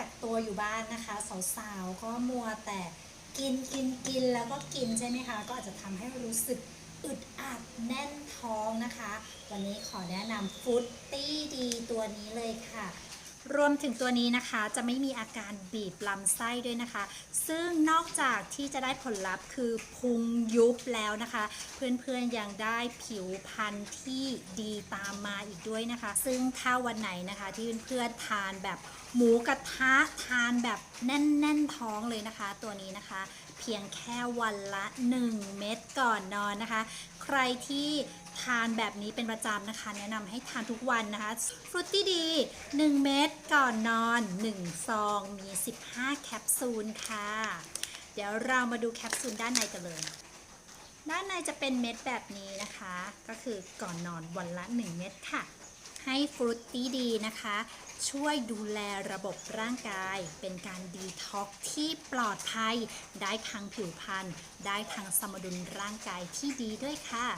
ักตัวอยู่บ้านนะคะ สาวๆ ก็มัวแต่กินกินกินแล้วก็กินใช่ไหมคะ ก็อาจจะทำให้รู้สึกอึดอัดแน่นท้องนะคะ วันนี้ขอแนะนำฟูตตี้ดีตัวนี้เลยค่ะ รวมถึงตัวนี้นะคะจะไม่มีอาการบีบลำไส้ด้วยนะคะ ซึ่งนอกจากที่จะได้ผลลัพธ์คือพุงยุบแล้วนะคะ เพื่อนๆยังได้ผิวพรรณที่ดีตามมาอีกด้วยนะคะ ซึ่งถ้าวันไหนนะคะที่เพื่อนๆทานแบบหมูกระทะทานแบบแน่นๆท้องเลยนะคะ ตัวนี้นะคะ เพียงแค่วันละ 1 เม็ดก่อนนอนนะคะ ใครที่ ทานแบบนี้เป็นประจำนะคะ แนะนำให้ทานทุกวันนะคะฟรุตตี้ดี 1 เม็ดก่อนนอน 1 ซอง มี 15 แคปซูลค่ะ เดี๋ยวเรามาดูแคปซูลด้านในกันเลย ด้านในจะเป็นเม็ดแบบนี้นะคะ ก็คือก่อนนอนวันละ 1 เม็ดค่ะ ให้ฟรุตตี้ดีนะคะ ช่วยดูแลระบบร่างกาย เป็นการดีท็อกซ์ที่ปลอดภัย ได้ทั้งผิวพรรณได้ทั้งสมดุลร่างกายที่ดีด้วยค่ะ